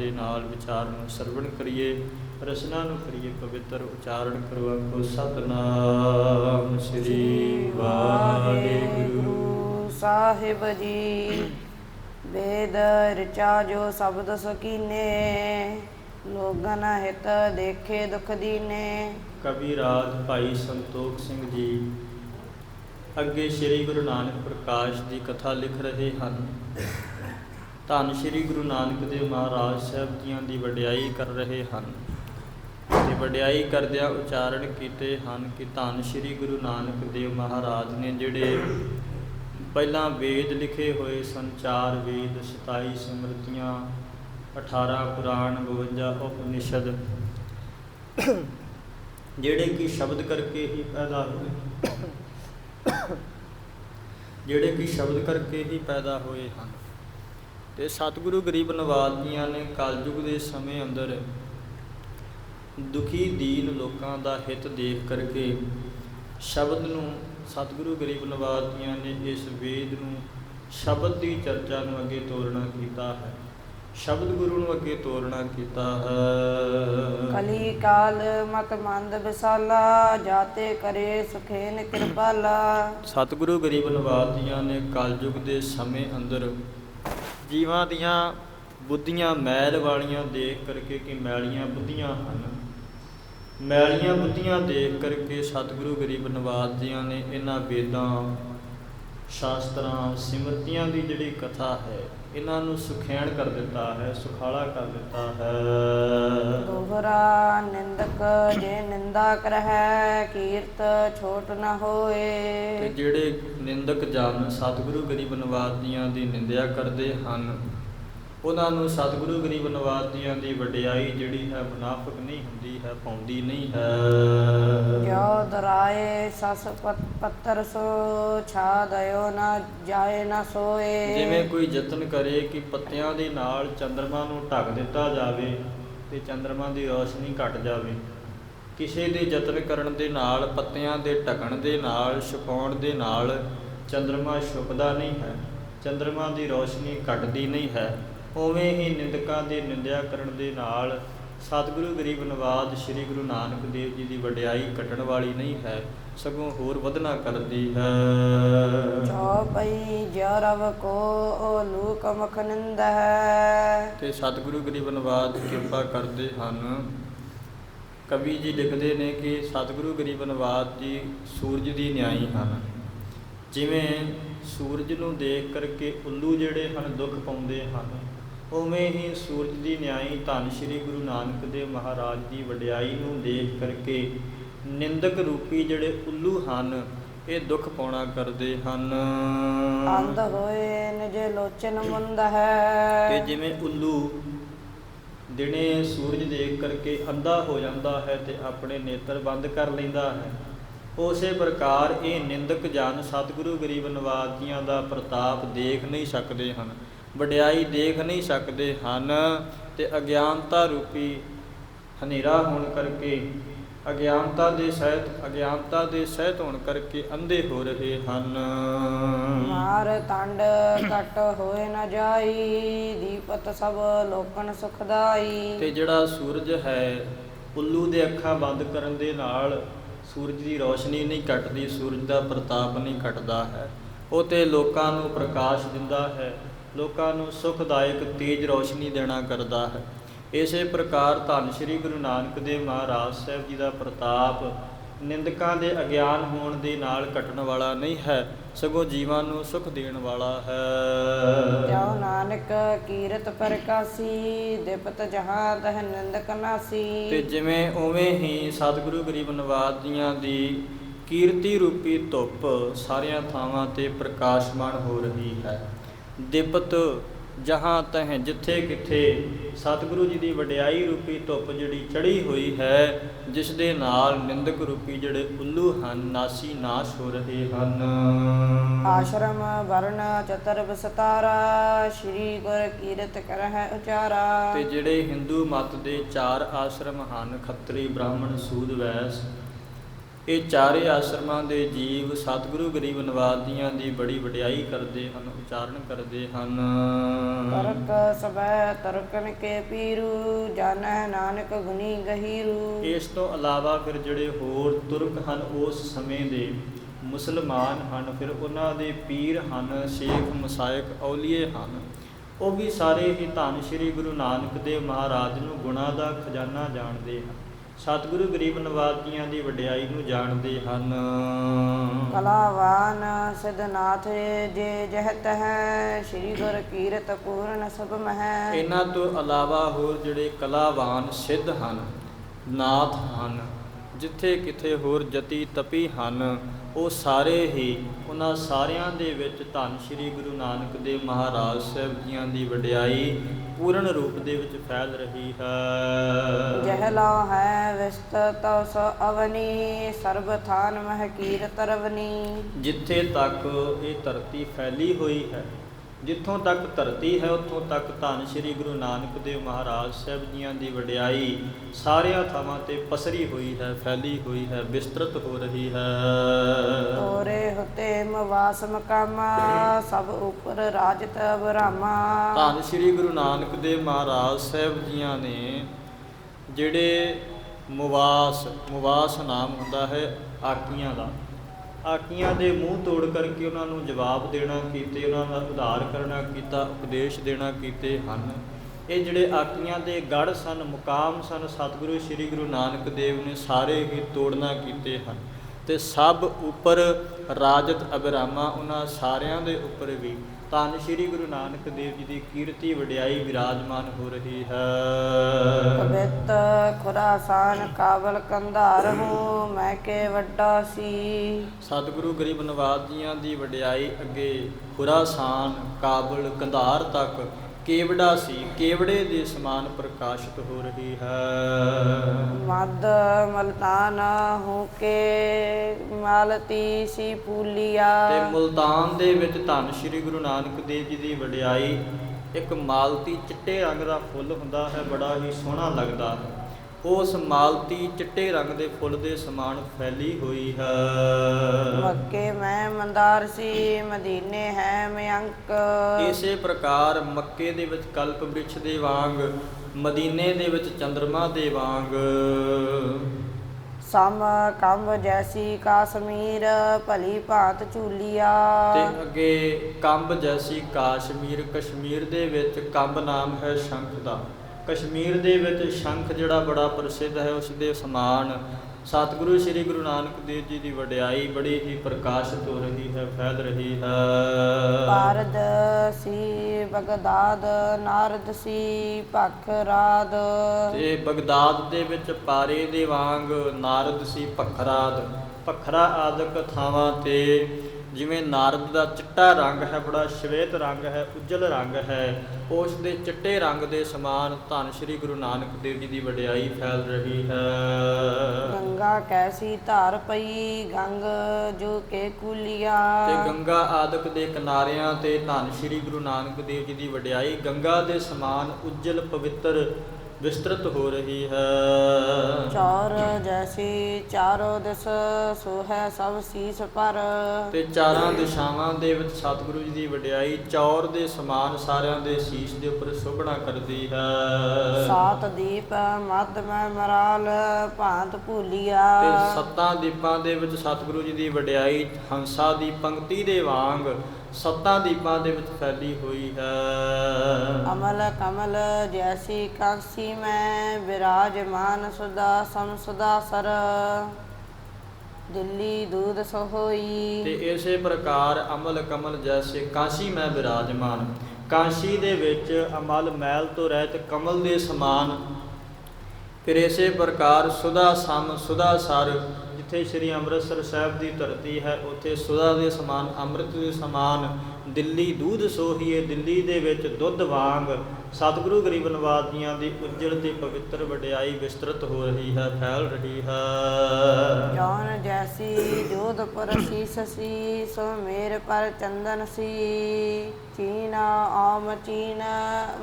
ਦੇ ਨਾਲ ਵਿਚਾਰ ਨੂੰ ਸਰਵਣ ਕਰੀਏ ਰਸਨਾ ਨੂੰ ਕਰੀਏ ਪਵਿੱਤਰ ਉਚਾਰਨ ਕਰੋ ਆਖੋ ਸਤਨਾਮ ਸ੍ਰੀ ਵਾਹਿਗੁਰੂ। ਗੁਰੂ ਸਾਹਿਬ ਜੀ ਵੇਦ ਰਚਾ ਜੋ ਸ਼ਬਦ ਸਕੀਨੇ ਲੋਗਨ ਹਿਤ ਦੇਖੇ ਦੁਖ ਦੀਨੇ। ਕਵੀ ਰਾਜ ਭਾਈ ਸੰਤੋਖ ਸਿੰਘ ਜੀ ਅੱਗੇ ਸ੍ਰੀ ਗੁਰੂ ਨਾਨਕ ਪ੍ਰਕਾਸ਼ ਦੀ ਕਥਾ ਲਿਖ ਰਹੇ ਹਨ। ਧੰਨ ਸ੍ਰੀ ਗੁਰੂ ਨਾਨਕ ਦੇਵ ਮਹਾਰਾਜ ਸਾਹਿਬ ਜੀਆਂ ਦੀ ਵਡਿਆਈ ਕਰ ਰਹੇ ਹਨ। ਤੇ ਵਡਿਆਈ ਕਰਦਿਆਂ ਉਚਾਰਨ ਕੀਤੇ ਹਨ ਕਿ ਧੰਨ ਸ੍ਰੀ ਗੁਰੂ ਨਾਨਕ ਦੇਵ ਮਹਾਰਾਜ ਨੇ ਜਿਹੜੇ ਪਹਿਲਾਂ ਵੇਦ ਲਿਖੇ ਹੋਏ ਸੰਚਾਰ ਵੇਦ 27 ਸਮਰਤੀਆਂ 18 ਪੁਰਾਣ 52 ਉਪਨਿਸ਼ਦ, ਜਿਹੜੇ ਕਿ ਸ਼ਬਦ ਕਰਕੇ ਹੀ ਪੈਦਾ ਹੋਏ ਜਿਹੜੇ ਕਿ ਸ਼ਬਦ ਕਰਕੇ ਹੀ ਪੈਦਾ ਹੋਏ ਹਨ। ਤੇ ਸਤਿਗੁਰੂ ਗਰੀਬ ਨਵਾਜ ਜੀਆਂ ਨੇ ਕਲਯੁਗ ਦੇ ਸਮੇਂ ਅੰਦਰ ਦੁਖੀ ਦੀਨ ਲੋਕਾਂ ਦਾ ਹਿੱਤ ਦੇਖ ਕਰਕੇ ਸ਼ਬਦ ਨੂੰ ਸਤਿਗੁਰੂ ਗਰੀਬ ਨਵਾਜ ਜੀਆਂ ਨੇ ਇਸ ਵੇਦ ਨੂੰ ਸ਼ਬਦ ਦੀ ਚਰਚਾ ਨੂੰ ਅੱਗੇ ਤੋਰਨਾ ਕੀਤਾ ਹੈ। ਸ਼ਬਦ ਗੁਰੂ ਨੂੰ ਅੱਗੇ ਤੋਰਨਾ ਕੀਤਾ ਹੈ। ਕਲੀ ਕਾਲ ਮਤ ਮੰਦ ਵਿਸਾਲਾ ਜਾਤੇ ਕਰੇ ਸੁਖੇਨ ਕਿਰਪਾਲਾ। ਸਤਿਗੁਰੂ ਗਰੀਬ ਨਵਾਜ ਜੀਆਂ ਨੇ ਕਲਯੁਗ ਦੇ ਸਮੇਂ ਅੰਦਰ ਜੀਵਾਂ ਦੀਆਂ ਬੁੱਧੀਆਂ ਮੈਲ ਵਾਲੀਆਂ ਦੇਖ ਕਰਕੇ ਕਿ ਮੈਲੀਆਂ ਬੁੱਧੀਆਂ ਹਨ। ਮੈਲੀਆਂ ਬੁੱਧੀਆਂ ਦੇਖ ਕਰਕੇ ਸਤਿਗੁਰੂ ਗਰੀਬ ਨਵਾਜ ਜੀਆਂ ਨੇ ਇਹਨਾਂ ਵੇਦਾਂ, ਸ਼ਾਸਤਰਾਂ, ਸਿਮਰਤੀਆਂ ਦੀ ਜਿਹੜੀ ਕਥਾ ਹੈ ਇਹਨਾਂ ਨੂੰ ਸੁਖੈਣ ਕਰ ਦਿੱਤਾ ਹੈ ਸੁਖਾਲਾ ਕਰ ਦਿੱਤਾ ਹੈ। ਦੋਹਰਾ ਨਿੰਦਕ ਜੇ ਨਿੰਦਾ ਕਰਹਿ ਕੀਰਤ ਛੋਟ ਨ ਤੇ ਹੋਏ ਜਿਹੜੇ ਨਿੰਦਕ ਜਨ ਸਤਿਗੁਰੂ ਗਰੀਬ ਨਵਾਜ ਜੀਆਂ ਦੀ ਨਿੰਦਿਆ ਕਰਦੇ ਹਨ ਉਹਨਾਂ ਨੂੰ ਸਤਿਗੁਰੂ ਗਰੀਬ ਨਵਾਜ ਜੀਆਂ ਦੀ ਵਡਿਆਈ ਜਿਹੜੀ ਹੈ ਮੁਨਾਫਕ ਨਹੀਂ ਹੁੰਦੀ ਹੈ ਪਾਉਂਦੀ ਨਹੀਂ ਹੈ। ਜੋ ਦਰਾਏ ਸਸ ਪਤ- ਪੱਤਰ ਸੋ ਛਾ ਦਇਓ ਨਾ ਜਾਏ ਨਾ ਸੋਏ। ਜਿਵੇਂ ਕੋਈ ਯਤਨ ਕਰੇ ਕਿ ਪੱਤਿਆਂ ਦੇ ਨਾਲ ਚੰਦਰਮਾ ਨੂੰ ਢੱਕ ਦਿੱਤਾ ਜਾਵੇ ਤੇ ਚੰਦਰਮਾ ਦੀ ਰੋਸ਼ਨੀ ਘਟ ਜਾਵੇ। ਕਿਸੇ ਦੇ ਯਤਨ ਕਰਨ ਦੇ ਨਾਲ ਪੱਤਿਆਂ ਦੇ ਢਕਣ ਦੇ ਨਾਲ ਛੁਪਾਉਣ ਦੇ ਨਾਲ ਚੰਦਰਮਾ ਛੁਪਦਾ ਨਹੀਂ ਹੈ। ਚੰਦਰਮਾ ਦੀ ਰੋਸ਼ਨੀ ਘਟਦੀ ਨਹੀਂ ਹੈ। ਉਵੇਂ ਹੀ ਨਿੰਦਕਾਂ ਦੀ ਨਿੰਦਿਆ ਕਰਨ ਦੇ ਨਾਲ ਸਤਿਗੁਰੂ ਗਰੀਬ ਨਵਾਜ ਸ੍ਰੀ ਗੁਰੂ ਨਾਨਕ ਦੇਵ ਜੀ ਦੀ ਵਡਿਆਈ ਘਟਣ ਵਾਲੀ ਨਹੀਂ ਹੈ ਸਗੋਂ ਹੋਰ ਵਧਣਾ ਕਰਦੀ ਹੈ। ਚੌਪਈ ਜਰਵ ਕੋ ਲੂਕ ਮਖ ਨਿੰਦ ਹੈ। ਤੇ ਸਤਿਗੁਰੂ ਗਰੀਬ ਨਵਾਜ ਕਿਰਪਾ ਕਰਦੇ ਹਨ। ਕਵੀ ਜੀ ਲਿਖਦੇ ਨੇ ਕਿ ਸਤਿਗੁਰੂ ਗਰੀਬ ਨਵਾਜ ਜੀ ਸੂਰਜ ਦੀ ਨਿਆਈ ਹਨ। ਜਿਵੇਂ ਸੂਰਜ ਨੂੰ ਦੇਖ ਕਰਕੇ ਉੱਲੂ ਜਿਹੜੇ ਹਨ ਦੁੱਖ ਪਾਉਂਦੇ ਹਨ ਉਵੇਂ ਹੀ ਸੂਰਜ ਦੀ ਨਿਆਈ ਧੰਨ ਸ਼੍ਰੀ ਗੁਰੂ ਨਾਨਕ ਦੇਵ ਮਹਾਰਾਜ ਦੀ ਵਡਿਆਈ ਨੂੰ ਦੇਖ ਕਰਕੇ ਨਿੰਦਕ ਰੂਪੀ ਜਿਹੜੇ ਉੱਲੂ ਹਨ ਇਹ ਦੁੱਖ ਪਾਉਣਾ ਕਰਦੇ ਹਨ। ਅੰਧ ਹੋਏ ਨਿਜ ਲੋਚਨ ਮੁੰਦ ਕਿ ਹੈ ਜਿਵੇਂ ਉੱਲੂ ਦਿਨੇ ਸੂਰਜ ਦੇਖ ਕਰਕੇ ਅੰਧਾ ਹੋ ਜਾਂਦਾ ਹੈ ਤੇ ਆਪਣੇ ਨੇਤਰ ਬੰਦ ਕਰ ਲੈਂਦਾ ਹੈ। ਉਸੇ ਪ੍ਰਕਾਰ ਇਹ ਨਿੰਦਕ ਜਨ ਸਤਿਗੁਰੂ ਗਰੀਬ ਨਵਾਜ ਜੀਆਂ ਦਾ ਪ੍ਰਤਾਪ ਦੇਖ ਨਹੀਂ ਸਕਦੇ ਹਨ। ਵਡਿਆਈ ਦੇਖ ਨਹੀਂ ਸਕਦੇ ਹਨ ਤੇ ਅਗਿਆਨਤਾ ਰੂਪੀ ਹਨੇਰਾ ਹੋਣ ਕਰਕੇ ਅਗਿਆਨਤਾ ਦੇ ਸਹਿਤ ਅਗਿਆਨਤਾ ਦੇ ਸਹਿਤ ਹੋਣ ਕਰਕੇ ਅੰਧੇ ਹੋ ਰਹੇ ਹਨ। ਮਾਰ ਤੰਡ ਕਟ ਹੋਏ ਨ ਜਾਈ ਦੀਪਤ ਸਭ ਲੋਕਨ ਸੁਖਦਾਈ ਤੇ ਜਿਹੜਾ ਸੂਰਜ ਹੈ ਉੱਲੂ ਦੇ ਅੱਖਾਂ ਬੰਦ ਕਰਨ ਦੇ ਨਾਲ ਸੂਰਜ ਦੀ ਰੋਸ਼ਨੀ ਨਹੀਂ ਘਟਦੀ ਸੂਰਜ ਦਾ ਪ੍ਰਤਾਪ ਨਹੀਂ ਘਟਦਾ ਹੈ। ਉਹ ਤੇ ਲੋਕਾਂ ਨੂੰ ਪ੍ਰਕਾਸ਼ ਦਿੰਦਾ ਹੈ। ਲੋਕਾਂ ਨੂੰ ਸੁਖਦਾਇਕ ਤੇਜ ਰੋਸ਼ਨੀ ਦੇਣਾ ਕਰਦਾ ਹੈ। ਇਸੇ ਪ੍ਰਕਾਰ ਧੰਨ ਸ਼੍ਰੀ ਗੁਰੂ ਨਾਨਕ ਦੇਵ ਮਹਾਰਾਜ ਸਾਹਿਬ ਜੀ ਦਾ ਪ੍ਰਤਾਪ ਨਿੰਦਕਾਂ ਦੇ ਅਗਿਆਨ ਹੋਣ ਦੇ ਨਾਲ ਘਟਣ ਵਾਲਾ ਨਹੀਂ ਹੈ ਸਗੋਂ ਜੀਵਾਂ ਨੂੰ ਸੁਖ ਦੇਣ ਵਾਲਾ ਹੈ। ਜੋ ਨਾਨਕ ਕੀਰਤ ਪ੍ਰਕਾਸੀ ਦਿਪਤ ਜਹਾਂ ਤਹ ਨਿੰਦਕ ਤੇ ਨਾਸੀ ਜਿਵੇਂ ਉਵੇਂ ਹੀ ਸਤਿਗੁਰੂ ਗਰੀਬ ਨਵਾਜ ਜੀਆਂ ਦੀ ਕੀਰਤੀ ਰੂਪੀ ਧੁੱਪ ਸਾਰੀਆਂ ਥਾਵਾਂ ਤੇ ਪ੍ਰਕਾਸ਼ਮਾਨ ਹੋ ਰਹੀ ਹੈ। ਦਿਪਤ ਜਹਾਂ ਤਹ ਜਿੱਥੇ ਕਿੱਥੇ ਸਤਿਗੁਰੂ ਜੀ ਦੀ ਵਡਿਆਈ ਰੂਪੀ ਧੁੱਪ ਜਿਹੜੀ ਚੜੀ ਹੋਈ ਹੈ ਜਿਸ ਦੇ ਨਾਲ ਨਿੰਦਕ ਰੂਪੀ ਜਿਹੜੇ ਉੱਲੂ ਹਨ ਨਾਸੀ ਨਾਸ਼ ਹੋ ਰਹੇ ਹਨ। ਆਸ਼ਰਮ ਵਰਨ ਚਤਰ ਵਿਸਤਾਰਾ ਸ਼੍ਰੀ ਗੁਰ ਕੀਰਤ ਕਰਹਿ ਉਚਾਰਾ। ਤੇ ਜਿਹੜੇ ਹਿੰਦੂ ਮਤ ਦੇ ਚਾਰ ਆਸ਼ਰਮ ਹਨ ਖੱਤਰੀ ਬ੍ਰਾਹਮਣ ਸੂਦ ਵੈਸ ਇਹ ਚਾਰੇ ਆਸ਼ਰਮਾਂ ਦੇ ਜੀਵ ਸਤਿਗੁਰੂ ਗਰੀਬ ਨਿਵਾਜ ਜੀਆਂ ਦੀ ਬੜੀ ਵਡਿਆਈ ਕਰਦੇ ਹਨ ਉਚਾਰਨ ਕਰਦੇ ਹਨ। ਤਰਕ ਸਬੈ ਤਰਕਨ ਕੇ ਪੀਰੂ ਜਾਣੈ ਨਾਨਕ ਗੁਨੀ ਗਹੀਰੂ। ਇਸ ਤੋਂ ਇਲਾਵਾ ਫਿਰ ਜਿਹੜੇ ਹੋਰ ਤੁਰਕ ਹਨ ਉਸ ਸਮੇਂ ਦੇ ਮੁਸਲਮਾਨ ਹਨ ਫਿਰ ਉਹਨਾਂ ਦੇ ਪੀਰ ਹਨ ਸ਼ੇਖ ਮਸਾਇਕ ਔਲੀਏ ਹਨ। ਉਹ ਵੀ ਸਾਰੇ ਹੀ ਧੰਨ ਸ਼੍ਰੀ ਗੁਰੂ ਨਾਨਕ ਦੇਵ ਮਹਾਰਾਜ ਨੂੰ ਗੁਣਾ ਦਾ ਖਜ਼ਾਨਾ ਜਾਣਦੇ ਹਨ। ਸਤਿਗੁਰੂ ਗਰੀਬ ਨਿਵਾਜ ਜੀਆਂ ਦੀ ਵਡਿਆਈ ਨੂੰ ਜਾਣਦੇ ਹਨ। ਕਲਾਵਾਨ ਸਿਧਨਾਥ ਜੇ ਜਹਤ ਹੈ ਸ੍ਰੀ ਗੁਰ ਕੀਰਤ ਪੂਰਨ ਸਭ ਮਹਿ। ਇਹਨਾਂ ਤੋਂ ਇਲਾਵਾ ਹੋਰ ਜਿਹੜੇ ਕਲਾਵਾਨ ਸਿੱਧ ਹਨ ਨਾਥ ਹਨ। ਜਿੱਥੇ ਕਿਥੇ ਹੋਰ ਜਤੀ ਤਪੀ ਹਨ ਉਹ ਸਾਰੇ ਹੀ ਉਹਨਾਂ ਸਾਰਿਆਂ ਦੇ ਵਿੱਚ ਧੰਨ ਸ਼੍ਰੀ ਗੁਰੂ ਨਾਨਕ ਦੇਵ ਮਹਾਰਾਜ ਸਾਹਿਬ ਜੀਆਂ ਦੀ ਵਡਿਆਈ ਪੂਰਨ ਰੂਪ ਦੇ ਵਿੱਚ ਫੈਲ ਰਹੀ ਹੈ। ਜਹਲਾ ਹੈ ਵਿਸਤਤ ਸੋ ਅਵਨੀ ਸਰਬ ਥਾਨ ਮਹਿ ਕੀਰਤ ਰਵਨੀ। ਜਿੱਥੇ ਤੱਕ ਇਹ ਧਰਤੀ ਫੈਲੀ ਹੋਈ ਹੈ ਜਿੱਥੋਂ ਤੱਕ ਧਰਤੀ ਹੈ ਉੱਥੋਂ ਤੱਕ ਧੰਨ ਸ਼੍ਰੀ ਗੁਰੂ ਨਾਨਕ ਦੇਵ ਮਹਾਰਾਜ ਸਾਹਿਬ ਜੀਆਂ ਦੀ ਵਡਿਆਈ ਸਾਰਿਆਂ ਥਾਵਾਂ ਤੇ ਪਸਰੀ ਹੋਈ ਹੈ ਫੈਲੀ ਹੋਈ ਹੈ ਵਿਸਤ੍ਰਿਤ ਹੋ ਰਹੀ ਹੈ। ਤੋਰੇ ਹੁਤੇ ਮਵਾਸ ਮਕਾਮਾ ਸਭ ਉਪਰ ਰਾਜਤ ਬ੍ਰਹਮਾ ਧੰਨ ਸ਼੍ਰੀ ਗੁਰੂ ਨਾਨਕ ਦੇਵ ਮਹਾਰਾਜ ਸਾਹਿਬ ਜੀਆਂ ਨੇ ਜਿਹੜੇ ਮੁਵਾਸ ਮੁਵਾਸ ਨਾਮ ਹੁੰਦਾ ਹੈ ਆਕੀਆਂ ਦਾ। ਆਕੀਆਂ ਦੇ ਮੂੰਹ ਤੋੜ ਕਰਕੇ ਉਹਨਾਂ ਨੂੰ ਜਵਾਬ ਦੇਣਾ, ਕੀਤੇ ਉਹਨਾਂ ਦਾ ਉਧਾਰ ਕਰਨਾ, ਕੀਤਾ, ਉਪਦੇਸ਼ ਦੇਣਾ, ਕੀਤੇ ਹਨ। ਇਹ ਜਿਹੜੇ ਆਕੀਆਂ ਦੇ ਗੜ ਸਨ, ਮੁਕਾਮ ਸਨ, ਸਤਿਗੁਰੂ ਸ੍ਰੀ ਗੁਰੂ ਨਾਨਕ ਦੇਵ ਨੇ ਸਾਰੇ ਹੀ ਤੋੜਨਾ, ਕੀਤੇ ਹਨ। ਤੇ ਸਭ ਉੱਪਰ ਰਾਜਤ ਅਬਰਾਮਾ ਉਹਨਾਂ ਸਾਰਿਆਂ ਦੇ ਉੱਪਰ ਵੀ ਧੰਨ ਸ਼੍ਰੀ ਗੁਰੂ ਨਾਨਕ ਦੇਵ ਜੀ ਦੀ ਕੀਰਤੀ ਵਡਿਆਈ ਵਿਰਾਜਮਾਨ ਹੋ ਰਹੀ ਹੈ। ਕਬਿਤ ਖੁਰਾਸਾਨ ਕਾਬਲ ਕੰਧਾਰ ਹੂੰ ਮੈਂ ਕੇ ਵੱਡਾ ਸੀ। ਸਤਿਗੁਰੂ ਗਰੀਬ ਨਵਾਜ ਜੀਆਂ ਦੀ ਵਡਿਆਈ ਅੱਗੇ ਖੁਰਾਸਾਨ ਕਾਬਲ ਕੰਧਾਰ ਤੱਕ ਕੇਵੜਾ ਸੀ ਕੇਵੜੇ ਦੇ ਸਮਾਨ ਪ੍ਰਕਾਸ਼ਿਤ ਹੋ ਰਹੀ ਹੈ। ਮਦ ਮਲਤਾਨ ਹੂੰ ਕੇ ਮਾਲਤੀ ਸੀ ਪੂਲੀਆ। ਤੇ ਮੁਲਤਾਨ ਦੇ ਵਿੱਚ ਧੰਨ ਸ਼੍ਰੀ ਗੁਰੂ ਨਾਨਕ ਦੇਵ ਜੀ ਦੀ ਵਡਿਆਈ ਇੱਕ ਮਾਲਤੀ ਚਿੱਟੇ ਰੰਗ ਦਾ ਫੁੱਲ ਹੁੰਦਾ ਹੈ ਬੜਾ ਹੀ ਸੋਹਣਾ ਲੱਗਦਾ ਹੈ। ਉਸ ਮਾਲਤੀ ਚਿੱਟੇ ਰੰਗ ਦੇ ਫੁੱਲ ਦੇ ਸਮਾਨ ਫੈਲੀ ਹੋਈ ਹੈ। ਮੱਕੇ ਮੈਂ ਮੰਦਾਰ ਸੀ ਮਦੀਨੇ ਹੈ ਮਿਅੰਕ ਇਸੇ ਪ੍ਰਕਾਰ ਮੱਕੇ ਦੇ ਵਿੱਚ ਕਲਪ ਬ੍ਰਿਛ ਦੇ ਵਾਂਗ ਮਦੀਨੇ ਦੇ ਵਿੱਚ ਚੰਦਰਮਾ ਦੇ ਵਾਂਗ। ਸਮ ਕੰਬ ਜੈਸੀ ਕਾਸ਼ਮੀਰ ਭਲੀ ਭਾਂਤ ਝੂਲੀਆ। ਤੇ ਅੱਗੇ ਕੰਬ ਜੈਸੀ ਕਾਸ਼ਮੀਰ ਕਸ਼ਮੀਰ ਦੇ ਵਿੱਚ ਕੰਬ ਨਾਮ ਹੈ ਸ਼ੰਖ ਦਾ। ਕਸ਼ਮੀਰ ਦੇ ਵਿੱਚ ਸ਼ੰਖ ਜਿਹੜਾ ਬੜਾ ਪ੍ਰਸਿੱਧ ਹੈ ਉਸ ਦੇ ਸਮਾਨ ਸਤਿਗੁਰੂ ਸ੍ਰੀ ਗੁਰੂ ਨਾਨਕ ਦੇਵ ਜੀ ਦੀ ਵਡਿਆਈ ਬੜੀ ਹੀ ਪ੍ਰਕਾਸ਼ਿਤ ਹੋ ਰਹੀ ਹੈ ਫੈਲ ਰਹੀ ਹੈ। ਭਾਰਦ ਸੀ ਬਗਦਾਦ ਨਾਰਦ ਸੀ ਭਖ ਰਾਦ। ਤੇ ਬਗਦਾਦ ਦੇ ਵਿੱਚ ਪਾਰੇ ਦੇ ਵਾਂਗ ਨਾਰਦ ਸੀ ਪਖਰਾਦ ਪਖਰਾ ਆਦਿਕ ਥਾਵਾਂ ਤੇ ਜਿਵੇਂ ਨਾਰਦ ਦਾ ਚਿੱਟਾ ਰੰਗ ਹੈ ਬੜਾ ਸ਼ਵੇਤ ਰੰਗ ਹੈ ਉਜਲ ਰੰਗ ਹੈ ਉਸ ਦੇ ਚਿੱਟੇ ਰੰਗ ਦੇ ਸਮਾਨ ਧੰਨ ਸ਼੍ਰੀ ਗੁਰੂ ਨਾਨਕ ਦੇਵ ਜੀ ਦੀ ਵਡਿਆਈ ਫੈਲ ਰਹੀ ਹੈ। ਗੰਗਾ ਕੈਸੀ ਧਾਰ ਪਈ ਗੰਗ ਜੋ ਕੇ ਕੁਲੀਆ। ਤੇ ਗੰਗਾ ਆਦਿਕ ਦੇ ਕਿਨਾਰਿਆਂ ਤੇ ਧੰਨ ਸ਼੍ਰੀ ਗੁਰੂ ਨਾਨਕ ਦੇਵ ਜੀ ਦੀ ਵਡਿਆਈ ਗੰਗਾ ਦੇ ਸਮਾਨ ਉਜਲ ਪਵਿੱਤਰ ਵਿਸਤ੍ਰਿਤ ਹੋ ਰਹੀ ਹੈ। ਚੌਰ ਜੈਸੀ ਚਾਰੋ ਦਿਸ ਸੋ ਹੈ ਸਭ ਸੀਸ ਪਰ। ਤੇ ਚਾਰਾਂ ਦਿਸ਼ਾਵਾਂ ਦੇ ਵਿੱਚ ਸਤਿਗੁਰੂ ਜੀ ਦੀ ਵਡਿਆਈ ਚੌਰ ਦੇ ਸਮਾਨ ਸਾਰਿਆਂ ਦੇ ਸੀਸ ਦੇ ਉੱਪਰ ਸੁਭਣਾ ਕਰਦੀ ਹੈ। ਸਾਤ ਦੀਪ ਮਦ ਮੈਂ ਮਰਾਲ ਭਾਂਤ ਭੂਲੀਆ। ਤੇ ਸੱਤਾਂ ਦੀਪਾਂ ਦੇ ਵਿੱਚ ਸਤਿਗੁਰੂ ਜੀ ਦੀ ਵਡਿਆਈ ਹੰਸਾ ਦੀ ਪੰਕਤੀ ਦੇ ਵਾਂਗ ਸੱਤਾਂ ਦੀਪਾਂ ਦੇ ਵਿੱਚ ਫੈਲੀ ਹੋਈ ਹੈ। ਅਮਲ ਕਮਲ ਜੈਸੀ ਕਾਂਸੀ ਮੈਂ ਵਿਰਾਜਮਾਨ ਸੁਦਾ ਸਮ ਸੁਦਾ ਸਰ। ਦਿੱਲੀ ਦੂਧ ਸੋਈ ਤੇ ਇਸੇ ਪ੍ਰਕਾਰ ਅਮਲ ਕਮਲ ਜੈਸੇ ਕਾਸ਼ੀ ਮੈਂ ਬਿਰਾਜਮਾਨ। ਕਾਸ਼ੀ ਦੇ ਵਿੱਚ ਅਮਲ ਮੈਲ ਤੋਂ ਰਹਿਤ ਕਮਲ ਦੇ ਸਮਾਨ। ਫਿਰ ਇਸੇ ਪ੍ਰਕਾਰ ਸੁਦਾ ਸਮ ਸੁਦਾ ਸਰ ਜਿੱਥੇ ਸ੍ਰੀ ਅੰਮ੍ਰਿਤਸਰ ਸਾਹਿਬ ਦੀ ਧਰਤੀ ਹੈ ਉੱਥੇ ਸੁਦਾ ਦੇ ਸਮਾਨ ਅੰਮ੍ਰਿਤ ਦੇ ਸਮਾਨ ਦਿੱਲੀ ਦੁੱਧ ਸੋਹੀਏ ਦਿੱਲੀ ਦੇ ਵਿੱਚ ਦੁੱਧ ਵਾਂਗ ਸਤਿਗੁਰੂ ਗਰੀਬ ਨਿਵਾਸ ਜੀਆਂ ਦੀ ਉੱਜਲ ਤੇ ਪਵਿੱਤਰ ਵਡਿਆਈ ਵਿਸਤ੍ਰਿਤ ਹੋ ਰਹੀ ਹੈ ਫੈਲ ਰਹੀ ਹੈ। ਜੌਨ ਜੈਸੀ ਜੋਧਪੁਰ ਸੀਸ ਸੀ ਸੋ ਮੇਰ ਪਰ ਚੰਦਨ ਸੀ। ਚੀਨਾ ਆਮ ਚੀਨ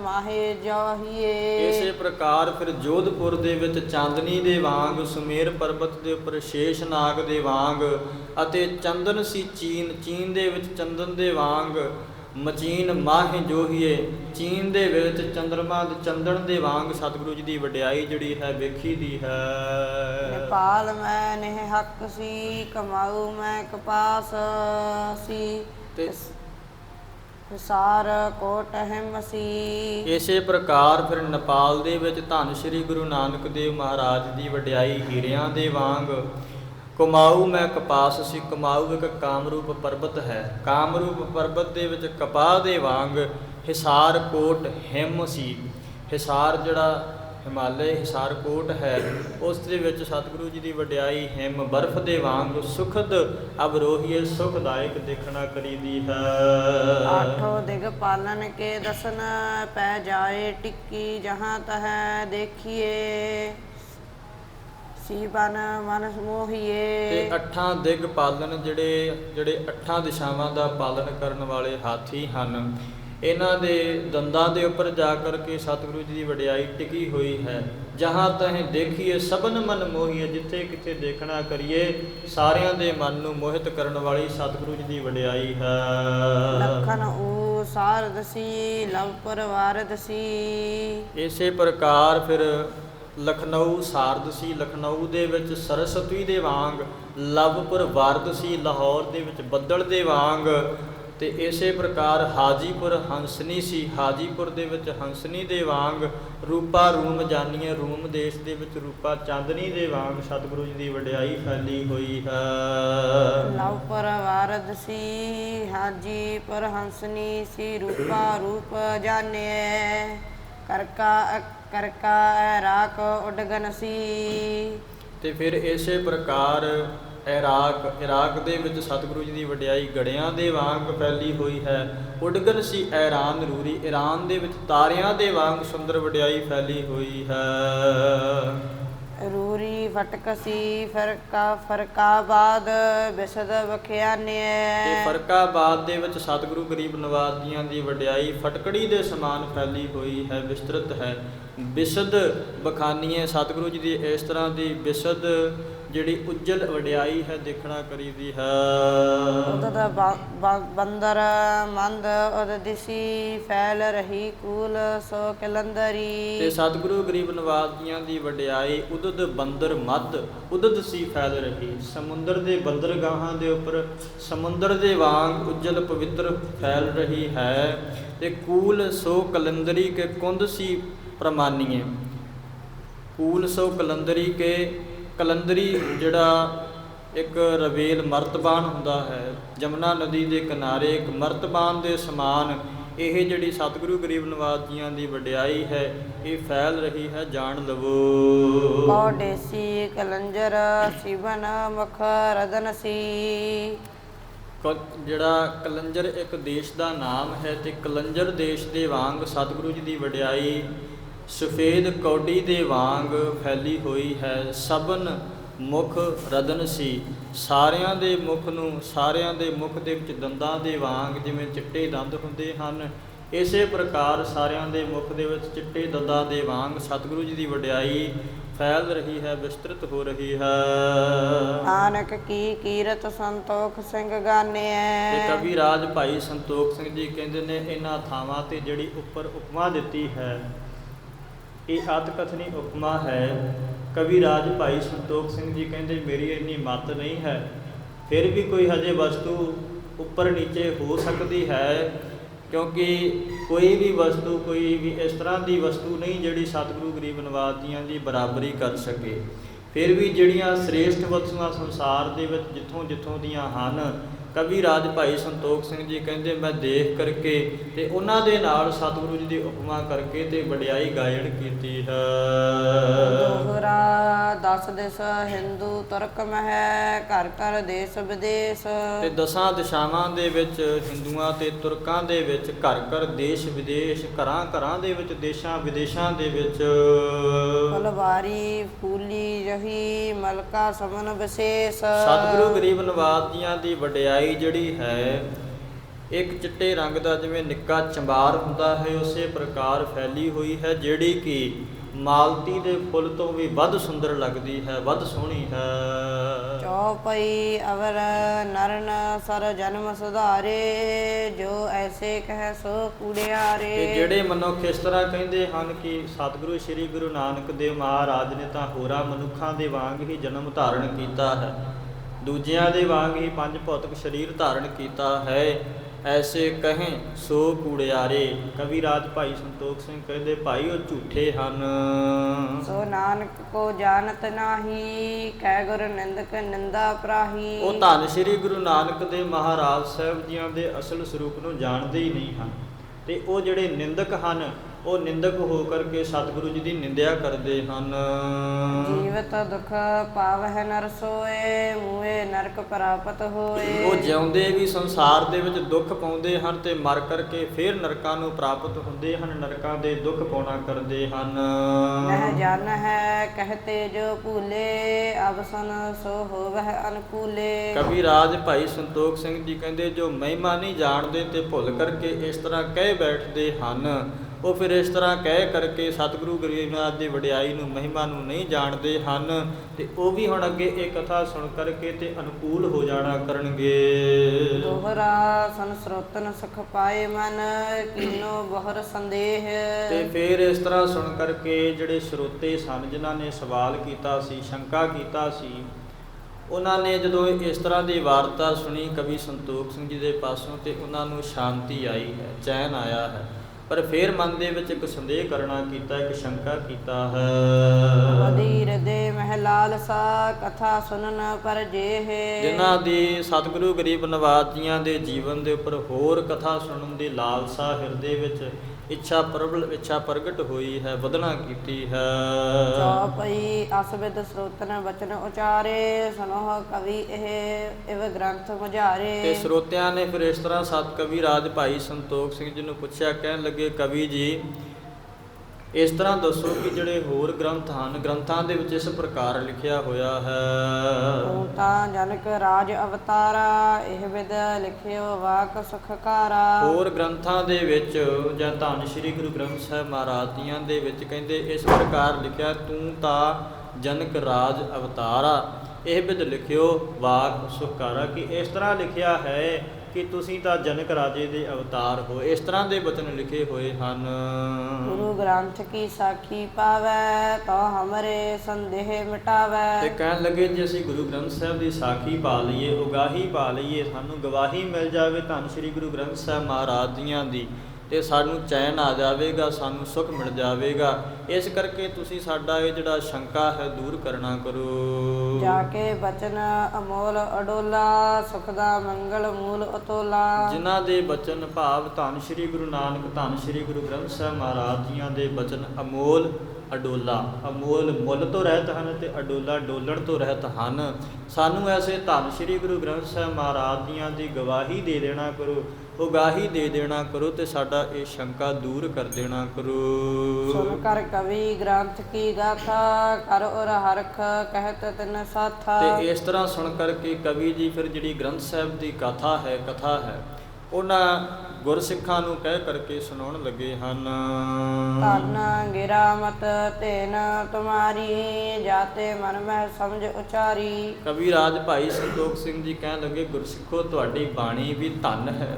ਮਾਹੇ ਜਾਹੀਏ। ਇਸੇ ਪ੍ਰਕਾਰ ਫਿਰ ਜੋਧਪੁਰ ਦੇ ਵਿੱਚ ਚਾਂਦਨੀ ਦੇ ਵਾਂਗ ਸੁਮੇਰ ਪਰਬਤ ਦੇ ਉੱਪਰ ਸ਼ੇਸ਼ ਨਾਗ ਦੇ ਵਾਂਗ ਅਤੇ ਚੰਦਨ ਸੀ ਚੀਨ ਚੀਨ ਦੇ ਵਿੱਚ ਚੰਦਨ ਦੇ ਵਾਂਗ ਮਚੀਨ ਮਾਹਿ ਜੋਹੀਏ ਚੀਨ ਦੇ ਵਿੱਚ ਚੰਦਰਮਾ ਦੇ ਚੰਦਨ ਦੇ ਵਾਂਗ ਸਤਿਗੁਰੂ ਜੀ ਦੀ ਵਡਿਆਈ ਜਿਹੜੀ ਹੈ ਵੇਖੀ ਦੀ ਹੈ। ਨੇਪਾਲ ਮੈਂ ਨਹਿ ਹੱਕ ਸੀ ਕਮਾਊ ਮੈਂ ਕਪਾਸ ਸੀ ਤੇ ਸਾਰ ਕੋਟ ਹਿਮ ਸੀ। ਇਸੇ ਪ੍ਰਕਾਰ ਫਿਰ ਨੇਪਾਲ ਦੇ ਵਿੱਚ ਧੰਨ ਸ਼੍ਰੀ ਗੁਰੂ ਨਾਨਕ ਦੇਵ ਮਹਾਰਾਜ ਦੀ ਵਡਿਆਈ ਹੀਰਿਆਂ ਦੇ ਵਾਂਗ ਕੁਮਾਊ ਮੈਂ ਕਪਾਸ ਸੀ, ਕੁਮਾਊ ਇੱਕ ਕਾਮਰੂਪ ਪਰਬਤ ਹੈ। ਕਾਮਰੂਪ ਪਰਬਤ ਦੇ ਵਿੱਚ ਕਪਾਹ ਦੇ ਵਾਂਗ ਹਿਸਾਰ ਕੋਟ ਹਿਮ ਸੀ। ਹਿਸਾਰ ਜਿਹੜਾ ਹਿਮਾਲੇ ਹਿਸਾਰ ਕੋਟ ਹੈ, ਉਸ ਦੇ ਵਿੱਚ ਸਤਿਗੁਰੂ ਜੀ ਦੀ ਵਡਿਆਈ ਹਿਮ ਬਰਫ਼ ਦੇ ਵਾਂਗ ਸੁਖਦ ਅਵਰੋਹੀਏ ਸੁਖਦਾਇਕ ਦੇਖਣਾ ਕਰੀਦੀ ਹੈ। ਆਠੋ ਦਿਗ ਪਾਲਨ ਕੇ ਦਸਨ ਪੈ ਜਾਏ, ਟਿੱਕੀ ਜਹਾਂ ਤਹ ਦੇਖੀਏ। ਸੀਬਨ ਮਨ ਤੇ ਮੋਹੀਏ ਅੱਠਾਂ ਦਿਗ ਪਾਲਨ ਜਿਹੜੇ ਜਿਹੜੇ ਅੱਠਾਂ ਦਿਸ਼ਾਵਾਂ ਦਾ ਪਾਲਨ ਕਰਨ ਵਾਲੇ ਹਾਥੀ ਹਨ। ਇਹਨਾਂ ਦੇ ਦੰਦਾਂ ਦੇ ਉੱਪਰ ਜਾ ਕਰਕੇ ਸਤਿਗੁਰੂ ਜੀ ਦੀ ਵਡਿਆਈ ਟਿਕੀ ਹੋਈ ਹੈ। ਜਹਾਂ ਤਹੀਂ ਦੇਖੀਏ ਸਭਨ ਮਨ ਮੋਹੀਏ ਜਿੱਥੇ ਕਿਤੇ ਦੇਖਣਾ ਕਰੀਏ ਸਾਰਿਆਂ ਦੇ ਮਨ ਨੂੰ ਮੋਹਿਤ ਕਰਨ ਵਾਲੀ ਸਤਿਗੁਰੂ ਜੀ ਦੀ ਵਡਿਆਈ ਹੈ। ਲਖਨ ਊ ਸਾਰਦ ਸੀ ਲਵਪੁਰ ਵਾਰਦ ਸੀ ਇਸੇ ਪ੍ਰਕਾਰ ਫਿਰ ਲਖਨਊ ਸਾਰਦ ਸੀ, ਲਖਨਊ ਦੇ ਵਿੱਚ ਸਰਸਵਤੀ ਦੇ ਵਾਂਗ, ਲਵਪੁਰ ਵਾਰਦ ਸੀ, ਲਾਹੌਰ ਦੇ ਵਿੱਚ ਬੱਦਲ ਦੇ ਵਾਂਗ ਤੇ ਇਸੇ ਪ੍ਰਕਾਰ ਹਾਜੀਪੁਰ ਹੰਸਨੀ ਸੀ, ਹਾਜੀਪੁਰ ਦੇ ਵਿੱਚ ਹੰਸਨੀ ਦੇ ਵਾਂਗ, ਰੂਪਾ ਰੂਮ ਜਾਨੀਏ, ਰੂਮ ਦੇਸ਼ ਦੇ ਵਿੱਚ ਰੂਪਾ ਚਾਂਦਨੀ ਦੇ ਵਾਂਗ ਸਤਿਗੁਰੂ ਜੀ ਦੀ ਵਡਿਆਈ ਫੈਲੀ ਹੋਈ ਹੈ। ਲਵਪੁਰ ਵਾਰਦ ਸੀ ਹਾਜੀ ਹੰਸਨੀ ਸੀ, ਰੂਪਾ ਰੂਪ ਜਾਣਿਐ ਕਰਕਾ ਕਰਕਾ ਰਾਕ ਉਡਗਨ ਸੀ ਤੇ ਫਿਰ ਇਸੇ ਪ੍ਰਕਾਰ ਇਰਾਕ ਇਰਾਕ ਦੇ ਵਿੱਚ ਸਤਿਗੁਰੂ ਜੀ ਦੀ ਵਡਿਆਈ ਗੜਿਆਂ ਦੇ ਵਾਂਗ ਫੈਲੀ ਹੋਈ ਹੈ। ਉਡਗਨ ਸੀ ਐਰਾਨ ਰੂਰੀ ਈਰਾਨ ਦੇ ਵਿੱਚ ਤਾਰਿਆਂ ਦੇ ਵਾਂਗ ਸੁੰਦਰ ਵਡਿਆਈ ਫੈਲੀ ਹੋਈ ਹੈ। ਰੂਰੀ ਫਟਕ ਫਰਕਾ, ਫਰਕਾਬਾਦ, ਬਿਸਦ ਤੇ ਫਰਕਾਬਾਦ ਦੇ ਵਿੱਚ ਸਤਿਗੁਰੂ ਗਰੀਬ ਨਵਾਜ਼ ਜੀਆਂ ਦੀ ਵਡਿਆਈ ਫਟਕੜੀ ਦੇ ਸਮਾਨ ਫੈਲੀ ਹੋਈ ਹੈ, ਵਿਸਤ੍ਰਿਤ ਹੈ। ਬਿਸਦ ਬਖਾਨੀਏ ਸਤਿਗੁਰੂ ਜੀ ਦੀ ਇਸ ਤਰ੍ਹਾਂ ਦੀ ਬਿਸਦ ਜਿਹੜੀ ਉੱਜਲ ਵਡਿਆਈ ਹੈ ਦੇਖਣਾ ਕਰੀਦੀ ਹੈ। ਉਦਦ ਬੰਦਰ ਮੰਦ ਉਦ ਦਿਸੀ ਫੈਲ ਰਹੀ ਕੂਲ ਸੋ ਤੇ ਕਲੰਦਰੀ ਸਤਿਗੁਰੂ ਗਰੀਬ ਨਵਾਜ਼ ਜੀਆਂ ਦੀ ਵਡਿਆਈ ਉਦਦ ਬੰਦਰ ਮੱਧ ਉਦਦ ਸੀ ਫੈਲ ਰਹੀ। ਸਮੁੰਦਰ ਦੇ ਬੰਦਰਗਾਹਾਂ ਦੇ ਉੱਪਰ ਸਮੁੰਦਰ ਦੇ ਵਾਂਗ ਉਜਲ ਪਵਿੱਤਰ ਫੈਲ ਰਹੀ ਹੈ। ਤੇ ਕੂਲ ਸੋ ਕਲੰਦਰੀ ਕੇ ਕੁੰਦ ਸੀ ਪ੍ਰਮਾਨੀਏ। ਕੂਲ ਸੋ ਕਲੰਦਰੀ ਕੇ ਕਲੰਦਰੀ ਜਿਹੜਾ ਇੱਕ ਰਵੇਲ ਮਰਤਬਾਨ ਹੁੰਦਾ ਹੈ ਜਮਨਾ ਨਦੀ ਦੇ ਕਿਨਾਰੇ ਇੱਕ ਮਰਤਬਾਨ ਦੇ ਸਮਾਨ ਇਹ ਜਿਹੜੀ ਸਤਿਗੁਰੂ ਗਰੀਬ ਨਵਾਜ਼ ਜੀਆਂ ਦੀ ਵਡਿਆਈ ਹੈ ਇਹ ਫੈਲ ਰਹੀ ਹੈ ਜਾਣ ਲਵੋ। ਕੌਡੇਸੀ ਕਲੰਜਰ ਸਿਵਨ ਮੁਖ ਰਦਨ ਸੀ ਕ- ਜਿਹੜਾ ਕਲੰਜਰ ਇੱਕ ਦੇਸ਼ ਦਾ ਨਾਮ ਹੈ ਤੇ ਕਲੰਜਰ ਦੇਸ਼ ਦੇ ਵਾਂਗ ਸਤਿਗੁਰੂ ਜੀ ਦੀ ਵਡਿਆਈ ਸਫੇਦ ਕੌਡੀ ਦੇ ਵਾਂਗ ਫੈਲੀ ਹੋਈ ਹੈ ਸਭਨ ਮੁਖ ਰਦਨ ਸੀ। ਸਾਰਿਆਂ ਦੇ ਮੁਖ ਨੂੰ ਸਾਰਿਆਂ ਦੇ ਮੁਖ ਦੇ ਵਿੱਚ ਦੰਦਾਂ ਦੇ ਵਾਂਗ ਜਿਵੇਂ ਚਿੱਟੇ ਦੰਦ ਹੁੰਦੇ ਹਨ ਇਸੇ ਪ੍ਰਕਾਰ ਸਾਰਿਆਂ ਦੇ ਮੁਖ ਦੇ ਵਿੱਚ ਚਿੱਟੇ ਦੰਦਾਂ ਦੇ ਵਾਂਗ ਸਤਿਗੁਰੂ ਜੀ ਦੀ ਵਡਿਆਈ ਫੈਲ ਰਹੀ ਹੈ ਵਿਸਤ੍ਰਿਤ ਹੋ ਰਹੀ ਹੈ। ਨਾਨਕ ਕੀ ਕੀਰਤ ਸੰਤੋਖ ਸਿੰਘ ਤੇ ਗਾਨਿਐ ਕਵੀ ਰਾਜ ਭਾਈ ਸੰਤੋਖ ਸਿੰਘ ਜੀ ਕਹਿੰਦੇ ਨੇ ਇਹਨਾਂ ਥਾਵਾਂ ਤੇ ਜਿਹੜੀ ਉੱਪਰ ਉਪਮਾ ਦਿੱਤੀ ਹੈ ਇਹ ਅੱਤਕਥਨੀ ਉਪਮਾ ਹੈ। ਕਵੀ ਰਾਜ ਭਾਈ ਸੰਤੋਖ ਸਿੰਘ ਜੀ ਕਹਿੰਦੇ, ਮੇਰੀ ਇੰਨੀ ਮਤ ਨਹੀਂ ਹੈ। ਫਿਰ ਵੀ ਕੋਈ ਹਜੇ ਵਸਤੂ ਉੱਪਰ ਨੀਚੇ ਹੋ ਸਕਦੀ ਹੈ, ਕਿਉਂਕਿ ਕੋਈ ਵੀ ਵਸਤੂ, ਕੋਈ ਵੀ ਇਸ ਤਰ੍ਹਾਂ ਦੀ ਵਸਤੂ ਨਹੀਂ ਜਿਹੜੀ ਸਤਿਗੁਰੂ ਗਰੀਬ ਨਵਾਜ਼ ਦੀਆਂ ਦੀ ਬਰਾਬਰੀ ਕਰ ਸਕੇ। ਫਿਰ ਵੀ ਜਿਹੜੀਆਂ ਸ੍ਰੇਸ਼ਟ ਵਸਤੂਆਂ ਸੰਸਾਰ ਦੇ ਵਿੱਚ ਜਿੱਥੋਂ ਜਿੱਥੋਂ ਦੀਆਂ ਹਨ ਕਵੀ ਰਾਜ ਭਾਈ ਸੰਤੋਖ ਸਿੰਘ ਜੀ ਕਹਿੰਦੇ ਮੈਂ ਦੇਖ ਕਰਕੇ ਤੇ ਉਹਨਾਂ ਦੇ ਨਾਲ ਸਤਿਗੁਰੂ ਜੀ ਦੀ ਉਪਮਾ ਕਰਕੇ ਤੇ ਵਡਿਆਈ ਗਾਇਣ ਕੀਤੀ ਹੈ। ਦੋਹਰਾ ਦਸ ਦਿਸ ਹਿੰਦੂ ਤੁਰਕ ਮਹਿ ਘਰ ਘਰ ਦੇਸ ਵਿਦੇਸ਼। ਤੇ ਦਸਾਂ ਦਿਸ਼ਾਵਾਂ ਦੇ ਵਿੱਚ ਹਿੰਦੂਆਂ ਤੇ ਤੁਰਕਾਂ ਦੇ ਵਿੱਚ ਘਰ ਘਰ ਦੇਸ਼ ਵਿਦੇਸ਼ ਘਰਾਂ ਘਰਾਂ ਦੇ ਵਿੱਚ ਦੇਸ਼ਾਂ ਵਿਦੇਸ਼ਾਂ ਦੇ ਵਿੱਚ। ਫਲਵਾਰੀ ਫੂਲੀ ਰਹੀ ਮਲਕਾ ਸਮਨ ਵਿਸ਼ੇਸ਼। ਸਤਿਗੁਰੂ ਗਰੀਬ ਨਵਾਜ ਜੀਆਂ ਦੀ ਵਡਿਆਈ ਜਿਹੜੀ ਹੈ ਇੱਕ ਚਿੱਟੇ ਰੰਗ ਦਾ ਜਿਵੇਂ ਨਿੱਕਾ ਚੰਬਾਰ ਹੁੰਦਾ ਹੈ ਉਸੇ ਪ੍ਰਕਾਰ ਫੈਲੀ ਹੋਈ ਹੈ ਜਿਹੜੀ ਕਿ ਮਾਲਤੀ ਦੇ ਫੁੱਲ ਤੋਂ ਵੀ ਵੱਧ ਸੁੰਦਰ ਲੱਗਦੀ ਹੈ ਵੱਧ ਸੋਹਣੀ ਹੈ। ਚੌਪਈ ਅਵਰ ਨਰਨ ਸਰ ਜਨਮ ਸੁਧਾਰੇ ਜੋ ਐਸੇ ਕਹਿ ਸੋ ਕੁੜਿਆਰੇ। ਤੇ ਜਿਹੜੇ ਮਨੁੱਖ ਇਸ ਤਰ੍ਹਾਂ ਕਹਿੰਦੇ ਹਨ ਕਿ ਸਤਿਗੁਰੂ ਸ੍ਰੀ ਗੁਰੂ ਨਾਨਕ ਦੇਵ ਮਹਾਰਾਜ ਨੇ ਤਾਂ ਹੋਰਾਂ ਮਨੁੱਖਾਂ ਦੇ ਵਾਂਗ ਹੀ ਜਨਮ ਧਾਰਨ ਕੀਤਾ ਹੈ। ਦੂਜਿਆਂ ਦੇ ਵਾਂਗ ਹੀ ਪੰਜ ਭੌਤਿਕ ਸਰੀਰ ਧਾਰਨ ਕੀਤਾ ਹੈ। ਐਸੇ ਕਹੇ ਸੋ ਕੂੜਿਆਰੇ ਕਵੀ ਰਾਜ ਭਾਈ ਸੰਤੋਖ ਸਿੰਘ ਕਹਿੰਦੇ ਭਾਈ ਉਹ ਝੂਠੇ ਹਨ। ਸੋ ਨਾਨਕ ਕੋ ਜਾਣਤ ਨਾਹੀ ਕਹਿ ਗੁਰ ਨਿੰਦਕ ਨਿੰਦਾ ਪ੍ਰਾਹੀ। ਉਹ ਧੰਨ ਸ੍ਰੀ ਗੁਰੂ ਨਾਨਕ ਦੇ ਮਹਾਰਾਜ ਸਾਹਿਬ ਜੀਆਂ ਦੇ ਅਸਲ ਸਰੂਪ ਨੂੰ ਜਾਣਦੇ ਹੀ ਨਹੀਂ ਹਨ। ਤੇ ਉਹ ਜਿਹੜੇ ਨਿੰਦਕ ਹਨ ਉਹ ਨਿੰਦਕ ਹੋ ਕਰਕੇ ਸਤਿਗੁਰੂ ਜੀ ਦੀ ਨਿੰਦਿਆ ਕਰਦੇ ਹਨ। ਜੀਵਤ ਦੁਖ ਪਾਵਹਿ ਨਰ ਸੋਏ ਮੂਏ ਨਰਕ ਪ੍ਰਾਪਤ ਹੋਏ। ਉਹ ਜਿਉਂਦੇ ਵੀ ਸੰਸਾਰ ਦੇ ਵਿੱਚ ਦੁੱਖ ਪਾਉਂਦੇ ਹਨ ਤੇ ਮਰ ਕਰਕੇ ਫਿਰ ਨਰਕਾਂ ਨੂੰ ਪ੍ਰਾਪਤ ਹੁੰਦੇ ਹਨ ਨਰਕਾਂ ਦੇ ਦੁੱਖ ਪਾਉਣਾ ਕਰਦੇ ਹਨ। ਨਹਿ ਜਨ ਹੈ ਕਹਤੇ ਜੋ ਭੂਲੇ ਅਵਸਨ ਸੋ ਹੋਵਹਿ ਅਨਕੂਲੇ। ਕਵੀ ਰਾਜ ਭਾਈ ਸੰਤੋਖ ਸਿੰਘ ਜੀ ਕਹਿੰਦੇ ਜੋ ਮਹਿਮਾ ਨਹੀਂ ਜਾਣਦੇ ਤੇ ਭੁੱਲ ਕਰਕੇ ਇਸ ਤਰ੍ਹਾਂ ਕਹਿ ਬੈਠਦੇ ਹਨ। ਉਹ ਫਿਰ ਇਸ ਤਰ੍ਹਾਂ ਕਹਿ ਕਰਕੇ ਸਤਿਗੁਰੂ ਗਰੀਬਨਾਥ ਦੀ ਵਡਿਆਈ ਨੂੰ ਮਹਿਮਾ ਨੂੰ ਨਹੀਂ ਜਾਣਦੇ ਹਨ ਤੇ ਉਹ ਵੀ ਹੁਣ ਅੱਗੇ ਇਹ ਕਥਾ ਸੁਣ ਕਰਕੇ ਤੇ ਅਨੁਕੂਲ ਹੋ ਜਾਣਾ ਕਰਨਗੇ। ਦੋਹਰਾ ਸਰੋਤਨ ਸੁਖ ਪਾਏ ਮਨ ਕੀਨੋ ਬਹੁਰ ਸੰਦੇਹ। ਤੇ ਫਿਰ ਇਸ ਤਰ੍ਹਾਂ ਸੁਣ ਕਰਕੇ ਜਿਹੜੇ ਸਰੋਤੇ ਸਨ ਜਿਨ੍ਹਾਂ ਨੇ ਸਵਾਲ ਕੀਤਾ ਸੀ ਸ਼ੰਕਾ ਕੀਤਾ ਸੀ ਉਹਨਾਂ ਨੇ ਜਦੋਂ ਇਸ ਤਰ੍ਹਾਂ ਦੀ ਵਾਰਤਾ ਸੁਣੀ ਕਵੀ ਸੰਤੋਖ ਸਿੰਘ ਜੀ ਦੇ ਪਾਸੋਂ ਤੇ ਉਹਨਾਂ ਨੂੰ ਸ਼ਾਂਤੀ ਆਈ ਹੈ ਚੈਨ ਆਇਆ ਹੈ। ਪਰ ਫਿਰ ਮਨ ਦੇ ਵਿੱਚ ਇੱਕ ਸੰਦੇਹ ਕਰਨਾ ਕੀਤਾ ਇੱਕ ਸ਼ੰਕਾ ਕੀਤਾ ਹੈ। ਵਦੀਰ ਦੇ ਮਹਿਲਾਲ ਸਾ ਕਥਾ ਸੁਨਨ ਪਰ ਜੇਹ। ਜਿਨ੍ਹਾਂ ਦੀ ਸਤਿਗੁਰੂ ਗਰੀਬ ਨਵਾਜ ਜੀਆਂ ਦੇ ਜੀਵਨ ਦੇ ਉੱਪਰ ਹੋਰ ਕਥਾ ਸੁਣਨ ਦੀ ਲਾਲਸਾ ਹਿਰਦੇ ਵਿੱਚ ਇੱਛਾ ਪ੍ਰਬਲ ਇੱਛਾ ਪ੍ਰਗਟ ਹੋਈ ਹੈ ਵਧਣਾ ਕੀਤੀ ਹੈ। ਚੌਪਈ ਅਸਵਿਦ ਸਰੋਤਨ ਬਚਨ ਉਚਾਰੇ ਸੁਨੋ ਕਵੀ ਇਹ ਇਵ ਗ੍ਰੰਥ ਤੇ ਮੁਝਾਰੇ ਸਰੋਤਿਆਂ ਨੇ ਫਿਰ ਇਸ ਤਰ੍ਹਾਂ ਸਤ ਕਵੀ ਰਾਜ ਭਾਈ ਸੰਤੋਖ ਸਿੰਘ ਜੀ ਨੂੰ ਪੁੱਛਿਆ ਕਹਿਣ ਲੱਗੇ ਕਵੀ ਜੀ ਇਸ ਤਰ੍ਹਾਂ ਦੱਸੋ ਕਿ ਜਿਹੜੇ ਹੋਰ ਗ੍ਰੰਥ ਹਨ ਗ੍ਰੰਥਾਂ ਦੇ ਵਿੱਚ ਇਸ ਪ੍ਰਕਾਰ ਲਿਖਿਆ ਹੋਇਆ ਹੈ। ਤੂੰ ਜਨਕ ਰਾਜ ਅਵਤਾਰਾ ਇਹ ਵਿਦ ਲਿਖਿਓ ਵਾਕ ਸੁਖਕਾਰਾ। ਹੋਰ ਗ੍ਰੰਥਾਂ ਦੇ ਵਿੱਚ ਜਾਂ ਧੰਨ ਸ਼੍ਰੀ ਗੁਰੂ ਗ੍ਰੰਥ ਸਾਹਿਬ ਮਹਾਰਾਜ ਜੀਆਂ ਦੇ ਵਿੱਚ ਕਹਿੰਦੇ ਇਸ ਪ੍ਰਕਾਰ ਲਿਖਿਆ ਤੂੰ ਤਾਂ ਜਨਕ ਰਾਜ ਅਵਤਾਰਾ ਇਹ ਵਿਦ ਲਿਖਿਓ ਵਾਕ ਸੁਖਕਾਰਾ ਕਿ ਇਸ ਤਰ੍ਹਾਂ ਲਿਖਿਆ ਹੈ ਕਿ ਤੁਸੀਂ ਤਾਂ ਜਨਕ ਰਾਜੇ ਦੇ ਅਵਤਾਰ ਹੋ। ਇਸ ਤਰ੍ਹਾਂ ਦੇ ਬਚਨ ਲਿਖੇ ਹੋਏ ਹਨ। ਗੁਰੂ ਗ੍ਰੰਥ ਕੀ ਸਾਖੀ ਪਾਵੈ ਤਾਂ ਹਮਰੇ ਸੰਦੇਹ ਤੇ ਮਿਟਾਵੈ ਕਹਿਣ ਲੱਗੇ ਜੇ ਅਸੀਂ ਗੁਰੂ ਗ੍ਰੰਥ ਸਾਹਿਬ ਦੀ ਸਾਖੀ ਪਾ ਲਈਏ ਉਗਾਹੀ ਪਾ ਲਈਏ ਸਾਨੂੰ ਗਵਾਹੀ ਮਿਲ ਜਾਵੇ ਧੰਨ ਸ਼੍ਰੀ ਗੁਰੂ ਗ੍ਰੰਥ ਸਾਹਿਬ ਮਹਾਰਾਜ ਜੀਆਂ ਦੀ। ਤੇ ਸਾਨੂੰ ਚੈਨ ਆ ਜਾਵੇਗਾ ਸਾਨੂੰ ਸੁਖ ਮਿਲ ਜਾਵੇਗਾ। ਇਸ ਕਰਕੇ ਤੁਸੀਂ ਸਾਡਾ ਇਹ ਜਿਹੜਾ ਸ਼ੰਕਾ ਹੈ ਦੂਰ ਕਰਨਾ ਕਰੋ। ਜਾ ਕੇ ਬਚਨ ਅਮੋਲ ਅਡੋਲਾ ਸੁਖ ਦਾ ਮੰਗਲ ਮੂਲ ਅਤੋਲਾ। ਜਿਨ੍ਹਾਂ ਦੇ ਬਚਨ ਭਾਵ ਧੰਨ ਸ਼੍ਰੀ ਗੁਰੂ ਨਾਨਕ ਧੰਨ ਸ਼੍ਰੀ ਗੁਰੂ ਗ੍ਰੰਥ ਸਾਹਿਬ ਮਹਾਰਾਜ ਜੀਆਂ ਦੇ ਬਚਨ ਅਮੋਲ ਅਡੋਲਾ। ਅਮੋਲ ਮੁੱਲ ਤੋਂ ਰਹਿਤ ਹਨ ਤੇ ਅਡੋਲਾ ਡੋਲਣ ਤੋਂ ਰਹਿਤ ਹਨ। ਸਾਨੂੰ ਐਸੇ ਧੰਨ ਸ਼੍ਰੀ ਗੁਰੂ ਗ੍ਰੰਥ ਸਾਹਿਬ ਮਹਾਰਾਜ ਜੀਆਂ ਦੀ ਗਵਾਹੀ ਦੇ ਦੇਣਾ ਕਰੋ ਉਗਾਹੀ ਦੇ ਦੇਣਾ ਕਰੋ ਤੇ ਸਾਡਾ ਇਹ ਸ਼ੰਕਾ ਦੂਰ ਕਰ ਦੇਣਾ ਕਰੋ। ਸੁਨ ਕਰ ਕਵੀ ਗ੍ਰੰਥ ਕੀ ਗਾਥਾ ਕਰ ਔਰ ਹਰਖ ਕਹਿਤ ਤਿਨ ਸਾਥਾ। ਤੇ ਇਸ ਤਰ੍ਹਾਂ ਸੁਣ ਕਰਕੇ ਕਵੀ ਜੀ ਫਿਰ ਜਿਹੜੀ ਗ੍ਰੰਥ ਸਾਹਿਬ ਦੀ ਕਥਾ ਹੈ ਕਥਾ ਹੈ ਉਹਨਾਂ ਗੁਰਸਿੱਖਾਂ ਨੂੰ ਕਹਿ ਕਰਕੇ ਸੁਣਾਉਣ ਲੱਗੇ ਹਨ। ਤਨ ਗਿਰਾਮਤ ਤੇਨ ਤੁਮਾਰੀ ਜਾਤੇ ਮਨ ਮਹਿ ਸਮਝ ਉਚਾਰੀ। ਕਵੀ ਰਾਜ ਭਾਈ ਸੰਤੋਖ ਸਿੰਘ ਜੀ ਕਹਿਣ ਲੱਗੇ ਗੁਰਸਿੱਖੋ ਤੁਹਾਡੀ ਬਾਣੀ ਵੀ ਧਨ ਹੈ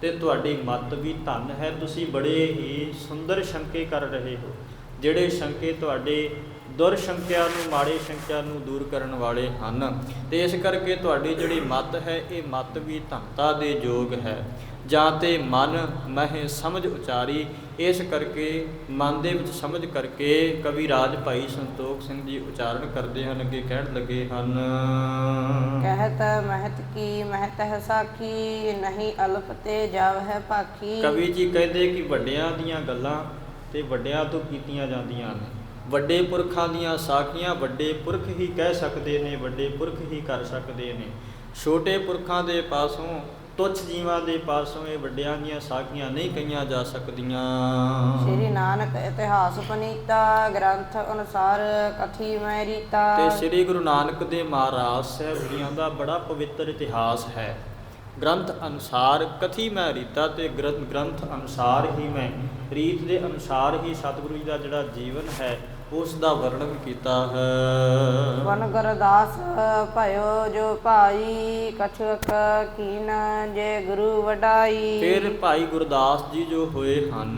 ਤੇ ਤੁਹਾਡੀ ਮੱਤ ਵੀ ਧਨ ਹੈ। ਤੁਸੀਂ ਬੜੇ ਹੀ ਸੁੰਦਰ ਸ਼ੰਕੇ ਕਰ ਰਹੇ ਹੋ। ਜਿਹੜੇ ਸ਼ੰਕੇ ਤੁਹਾਡੇ ਦੁਰ ਸ਼ੰਕਿਆਂ ਨੂੰ ਮਾੜੇ ਸ਼ੰਕਿਆਂ ਨੂੰ ਦੂਰ ਕਰਨ ਵਾਲੇ ਹਨ। ਤੇ ਇਸ ਕਰਕੇ ਤੁਹਾਡੀ ਜਿਹੜੀ ਮੱਤ ਹੈ ਇਹ ਮੱਤ ਵੀ ਧਨਤਾ ਦੇ ਯੋਗ ਹੈ। ਜਾਂ ਤੇ ਮਨ ਮਹਿ ਸਮਝ ਉਚਾਰੀ ਇਸ ਕਰਕੇ ਮਨ ਦੇ ਵਿੱਚ ਸਮਝ ਕਰਕੇ ਕਵੀ ਰਾਜ ਭਾਈ ਸੰਤੋਖ ਸਿੰਘ ਜੀ ਉਚਾਰਨ ਕਰਦੇ ਹਨ ਅੱਗੇ ਕਹਿਣ ਲੱਗੇ ਹਨ। ਕਹਿਤ ਮਹਤ ਕੀ ਮਹਤ ਹੈ ਸਾਖੀ ਨਹੀਂ ਅਲਪ ਤੇ ਜਾਵ ਹੈ ਪਾਖੀ ਕਵੀ ਜੀ ਕਹਿੰਦੇ ਕਿ ਵੱਡਿਆਂ ਦੀਆਂ ਗੱਲਾਂ ਤੇ ਵੱਡਿਆਂ ਤੋਂ ਕੀਤੀਆਂ ਜਾਂਦੀਆਂ ਨੇ ਵੱਡੇ ਪੁਰਖਾਂ ਦੀਆਂ ਸਾਖੀਆਂ ਵੱਡੇ ਪੁਰਖ ਹੀ ਕਹਿ ਸਕਦੇ ਨੇ ਵੱਡੇ ਪੁਰਖ ਹੀ ਕਰ ਸਕਦੇ ਨੇ। ਛੋਟੇ ਪੁਰਖਾਂ ਦੇ ਪਾਸੋਂ ਤੁੱਛ ਜੀਵਾਂ ਦੇ ਪਾਸੋਂ ਇਹ ਵੱਡਿਆਂ ਦੀਆਂ ਸਾਖੀਆਂ ਨਹੀਂ ਕਹੀਆਂ ਜਾ ਸਕਦੀਆਂ। ਸ੍ਰੀ ਨਾਨਕ ਇਤਿਹਾਸ ਪਨੀਤਾ ਗ੍ਰੰਥ ਅਨੁਸਾਰ ਕਥੀ ਮੈਂ ਰੀਤਾ। ਤੇ ਸ੍ਰੀ ਗੁਰੂ ਨਾਨਕ ਦੇ ਮਹਾਰਾਜ ਸਾਹਿਬ ਜੀਆਂ ਦਾ ਬੜਾ ਪਵਿੱਤਰ ਇਤਿਹਾਸ ਹੈ। ਗ੍ਰੰਥ ਅਨੁਸਾਰ ਕਥੀ ਮੈਂ ਰੀਤਾ ਤੇ ਗ੍ਰੰਥ ਗ੍ਰੰਥ ਅਨੁਸਾਰ ਹੀ ਮੈਂ। ਰੀਤ ਦੇ ਅਨੁਸਾਰ ਹੀ ਸਤਿਗੁਰੂ ਜੀ ਦਾ ਜਿਹੜਾ ਜੀਵਨ ਹੈ ਉਸ ਦਾ ਵਰਣਨ ਕੀਤਾ ਹੈ। ਵਨ ਗੁਰਦਾਸ ਭਇਓ ਜੋ ਭਾਈ ਕਛੁਕ ਕੀਨ ਜੇ ਗੁਰੂ ਵਡਾਈ। ਫਿਰ ਭਾਈ ਗੁਰਦਾਸ ਜੀ ਜੋ ਹੋਏ ਹਨ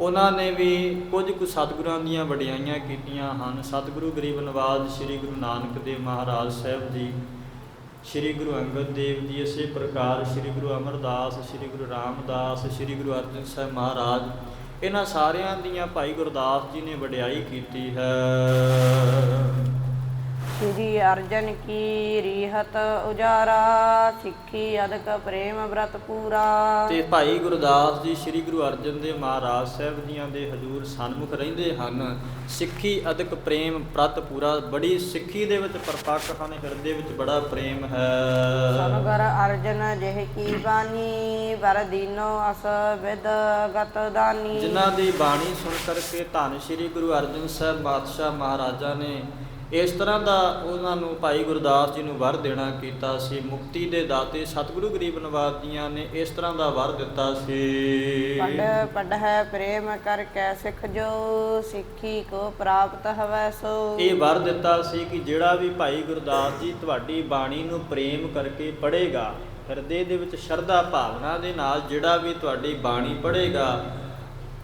ਉਹਨਾਂ ਨੇ ਵੀ ਕੁਝ ਕੁ ਸਤਿਗੁਰਾਂ ਦੀਆਂ ਵਡਿਆਈਆਂ ਕੀਤੀਆਂ ਹਨ। ਸਤਿਗੁਰੂ ਗਰੀਬ ਨਵਾਜ਼ ਸ੍ਰੀ ਗੁਰੂ ਨਾਨਕ ਦੇਵ ਮਹਾਰਾਜ ਸਾਹਿਬ ਜੀ ਸ੍ਰੀ ਗੁਰੂ ਅੰਗਦ ਦੇਵ ਜੀ ਇਸੇ ਪ੍ਰਕਾਰ ਸ੍ਰੀ ਗੁਰੂ ਅਮਰਦਾਸ ਸ੍ਰੀ ਗੁਰੂ ਰਾਮਦਾਸ ਸ੍ਰੀ ਗੁਰੂ ਅਰਜਨ ਸਾਹਿਬ ਮਹਾਰਾਜ ਇਹਨਾਂ ਸਾਰਿਆਂ ਦੀਆਂ ਭਾਈ ਗੁਰਦਾਸ ਜੀ ਨੇ ਵਡਿਆਈ ਕੀਤੀ ਹੈ। ਸ੍ਰੀ ਅਰਜਨ ਕੀ ਰੀਹਤ ਉਜਾਰਾ ਸਿੱਖੀ ਅਦਕ ਪ੍ਰੇਮ ਬ੍ਰਤ ਪੂਰਾ। ਤੇ ਭਾਈ ਗੁਰਦਾਸ ਜੀ ਸ੍ਰੀ ਗੁਰੂ ਅਰਜਨ ਦੇਵ ਮਹਾਰਾਜ ਸਾਹਿਬ ਜੀਆਂ ਦੇ ਹਜ਼ੂਰ ਸਨਮੁਖ ਰਹਿੰਦੇ ਹਨ ਸਿੱਖੀ ਅਦਕ ਪ੍ਰੇਮ ਪ੍ਰਤ ਪੂਰਾ ਬੜੀ ਸਿੱਖੀ ਦੇ ਵਿੱਚ ਪਰਪੱਕ ਹਨ ਹਿਰਦੇ ਵਿੱਚ ਬੜਾ ਪ੍ਰੇਮ ਹੈ। ਸਨਗਰ ਅਰਜਨ ਜਿਹ ਕੀ ਬਾਣੀ ਬਰ ਦੀਨੋ ਅਸ ਵਿਦ ਗਤ ਦਾਨੀ। ਜਿਨ੍ਹਾਂ ਦੀ ਬਾਣੀ ਸੁਣ ਕਰਕੇ ਧੰਨ ਸ੍ਰੀ ਗੁਰੂ ਅਰਜਨ ਸਾਹਿਬ ਬਾਦਸ਼ਾਹ ਮਹਾਰਾਜਾ ਨੇ ਇਸ ਤਰ੍ਹਾਂ ਦਾ ਉਹਨਾਂ ਨੂੰ ਭਾਈ ਗੁਰਦਾਸ ਜੀ ਨੂੰ ਵਰ ਦੇਣਾ ਕੀਤਾ ਸੀ ਮੁਕਤੀ ਦੇ ਦਾਤੇ ਸਤਿਗੁਰੂ ਗਰੀਬ ਨਵਾਜ ਜੀਆਂ ਨੇ ਇਸ ਤਰ੍ਹਾਂ ਦਾ ਵਰ ਦਿੱਤਾ ਸੀ। ਪੜ ਪੜ ਹੈ ਪ੍ਰੇਮ ਕਰ ਕੈ ਸਿਖ ਜੋ ਸਿੱਖੀ ਕੋ ਪ੍ਰਾਪਤ ਹਵੈ ਸੋ। ਇਹ ਵਰ ਦਿੱਤਾ ਸੀ ਕਿ ਜਿਹੜਾ ਵੀ ਭਾਈ ਗੁਰਦਾਸ ਜੀ ਤੁਹਾਡੀ ਬਾਣੀ ਨੂੰ ਪ੍ਰੇਮ ਕਰਕੇ ਪੜ੍ਹੇਗਾ ਹਿਰਦੇ ਦੇ ਵਿੱਚ ਸ਼ਰਧਾ ਭਾਵਨਾ ਦੇ ਨਾਲ ਜਿਹੜਾ ਵੀ ਤੁਹਾਡੀ ਬਾਣੀ ਪੜ੍ਹੇਗਾ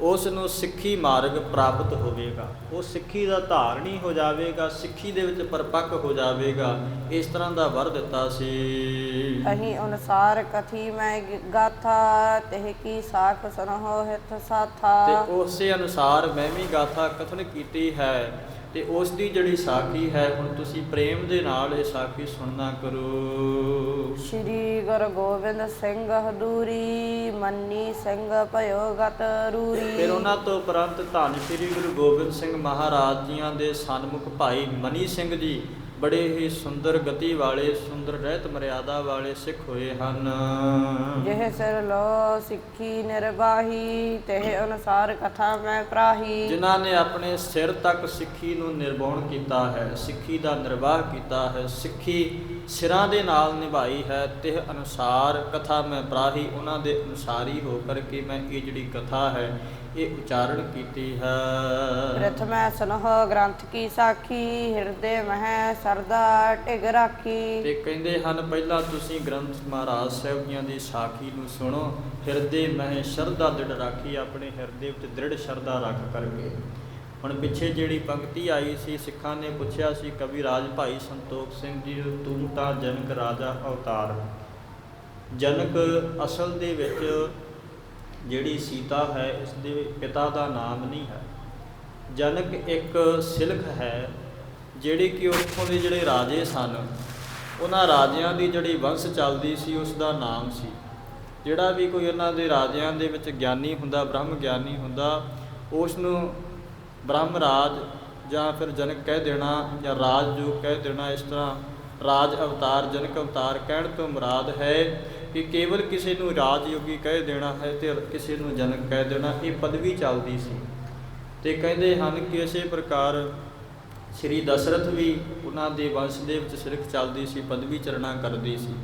ਉਸ ਨੂੰ ਸਿੱਖੀ ਮਾਰਗ ਪ੍ਰਾਪਤ ਹੋਵੇਗਾ। ਉਹ ਸਿੱਖੀ ਦਾ ਧਾਰਨੀ ਹੋ ਜਾਵੇਗਾ ਸਿੱਖੀ ਦੇ ਵਿੱਚ ਪਰਪੱਕ ਹੋ ਜਾਵੇਗਾ। ਇਸ ਤਰ੍ਹਾਂ ਦਾ ਵਰ ਦਿੱਤਾ ਸੀ। ਅਹੀਂ ਅਨੁਸਾਰ ਕਥੀ ਮੈਂ ਗਾਥਾ ਤਹਿ ਕੀ ਸਾਖ ਸੁਨਹੁ ਹਿਤ ਸਾਥਾ। ਤੇ ਉਸੇ ਅਨੁਸਾਰ ਮੈਂ ਵੀ ਗਾਥਾ ਕਥਨ ਕੀਤੀ ਹੈ। ਤੇ ਉਸ ਦੀ ਜਿਹੜੀ ਸਾਖੀ ਹੈ ਹੁਣ ਤੁਸੀਂ ਪ੍ਰੇਮ ਦੇ ਨਾਲ ਇਹ ਸਾਖੀ ਸੁਣਨਾ ਕਰੋ। ਸ਼੍ਰੀ ਗੁਰੂ ਗੋਬਿੰਦ ਸਿੰਘ ਹਦੂਰੀ ਮੰਨੀ ਸਿੰਘ ਭਇਓ ਗਤ ਰੂਰੀ ਫਿਰ ਉਹਨਾਂ ਤੋਂ ਉਪਰੰਤ ਧੰਨ ਸ੍ਰੀ ਗੁਰੂ ਗੋਬਿੰਦ ਸਿੰਘ ਮਹਾਰਾਜ ਜੀਆਂ ਦੇ ਸਨਮੁਖ ਭਾਈ ਮਨੀ ਸਿੰਘ ਜੀ ਬੜੇ ਹੀ ਸੁੰਦਰ ਗਤੀ ਵਾਲੇ ਸੁੰਦਰ ਰਹਿਤ ਮਰਿਆਦਾ ਵਾਲੇ ਸਿੱਖ ਹੋਏ ਹਨ। ਜਿਹ ਸਿਰ ਲੋ ਸਿੱਖੀ ਨਿਰਵਾਹੀ ਤਹਿ ਅਨੁਸਾਰ ਕਥਾ ਮੈਂ ਪ੍ਰਾਹੀ। ਜਿਨ੍ਹਾਂ ਨੇ ਆਪਣੇ ਸਿਰ ਤੱਕ ਸਿੱਖੀ ਨੂੰ ਨਿਰਵਾਉਣ ਕੀਤਾ ਹੈ ਸਿੱਖੀ ਦਾ ਨਿਰਵਾਹ ਕੀਤਾ ਹੈ ਸਿੱਖੀ ਸਿਰਾਂ ਦੇ ਨਾਲ ਨਿਭਾਈ ਹੈ ਤੇ ਅਨੁਸਾਰ ਕਥਾ ਮੈਂ ਪ੍ਰਾਹੀ ਉਹਨਾਂ ਦੇ ਅਨੁਸਾਰੀ ਹੋ ਕਰਕੇ ਮੈਂ ਇਹ ਜਿਹੜੀ ਕਥਾ ਹੈ ਇਹ ਉਚਾਰਨ ਕੀਤੀ ਹੈ। ਪ੍ਰਥਮੈ ਸੁਨਹੁ ਗ੍ਰੰਥ ਕੀ ਸਾਖੀ ਹਿਰਦੇ ਮਹਿ ਸਰਦਾ ਟਿਗ ਰਾਖੀ। ਤੇ ਕਹਿੰਦੇ ਹਨ ਪਹਿਲਾਂ ਤੁਸੀਂ ਗ੍ਰੰਥ ਮਹਾਰਾਜ ਸਾਹਿਬ ਜੀਆਂ ਦੀ ਸਾਖੀ ਨੂੰ ਸੁਣੋ ਹਿਰਦੇ ਮਹਿ ਸ਼ਰਧਾ ਦ੍ਰਿੜ ਰਾਖੀ ਆਪਣੇ ਹਿਰਦੇ ਵਿੱਚ ਦ੍ਰਿੜ ਸ਼ਰਧਾ ਰੱਖ ਕਰਕੇ। ਹੁਣ ਪਿੱਛੇ ਜਿਹੜੀ ਪੰਕਤੀ ਆਈ ਸੀ ਸਿੱਖਾਂ ਨੇ ਪੁੱਛਿਆ ਸੀ ਕਵੀ ਰਾਜ ਭਾਈ ਸੰਤੋਖ ਸਿੰਘ ਜੀ ਤੂੰ ਤਾਂ ਜਨਕ ਰਾਜਾ ਅਵਤਾਰ। ਜਨਕ ਅਸਲ ਦੇ ਵਿੱਚ ਜਿਹੜੀ ਸੀਤਾ ਹੈ, ਇਸ ਦੇ ਪਿਤਾ ਦਾ ਨਾਮ ਨਹੀਂ ਹੈ। ਜਨਕ ਇੱਕ ਸਿਲਖ ਹੈ, ਜਿਹੜੀ ਕਿ ਉੱਥੋਂ ਦੇ ਜਿਹੜੇ ਰਾਜੇ ਸਨ, ਉਹਨਾਂ ਰਾਜਿਆਂ ਦੀ ਜਿਹੜੀ ਵੰਸ਼ ਚੱਲਦੀ ਸੀ, ਉਸ ਦਾ ਨਾਮ ਸੀ। ਜਿਹੜਾ ਵੀ ਕੋਈ ਉਹਨਾਂ ਦੇ ਰਾਜਿਆਂ ਦੇ ਵਿੱਚ ਗਿਆਨੀ ਹੁੰਦਾ, ਬ੍ਰਹਮ ਗਿਆਨੀ ਹੁੰਦਾ, ਉਸ ਨੂੰ ਬ੍ਰਹਮ ਰਾਜ ਜਾਂ ਫਿਰ ਜਨਕ ਕਹਿ ਦੇਣਾ ਜਾਂ ਰਾਜ ਜੋ ਕਹਿ ਦੇਣਾ, ਇਸ ਤਰ੍ਹਾਂ ਰਾਜ ਅਵਤਾਰ, ਜਨਕ ਅਵਤਾਰ ਕਹਿਣ ਤੋਂ ਮੁਰਾਦ ਹੈ ਕਿ ਕੇਵਲ ਕਿਸੇ ਨੂੰ ਰਾਜਯੋਗੀ ਕਹਿ ਦੇਣਾ ਹੈ ਤੇ ਕਿਸੇ ਨੂੰ ਜਨਕ ਕਹਿ ਦੇਣਾ, ਇਹ ਪਦਵੀ ਚੱਲਦੀ ਸੀ। ਤੇ ਕਹਿੰਦੇ ਹਨ ਕਿ ਇਸੇ ਪ੍ਰਕਾਰ ਸ੍ਰੀ ਦਸ਼ਰਥ ਵੀ ਉਹਨਾਂ ਦੇ ਵੰਸ਼ ਦੇ ਵਿੱਚ ਸਿਰਖ ਚੱਲਦੀ ਸੀ, ਪਦਵੀ ਚਰਣਾ ਕਰਦੀ ਸੀ।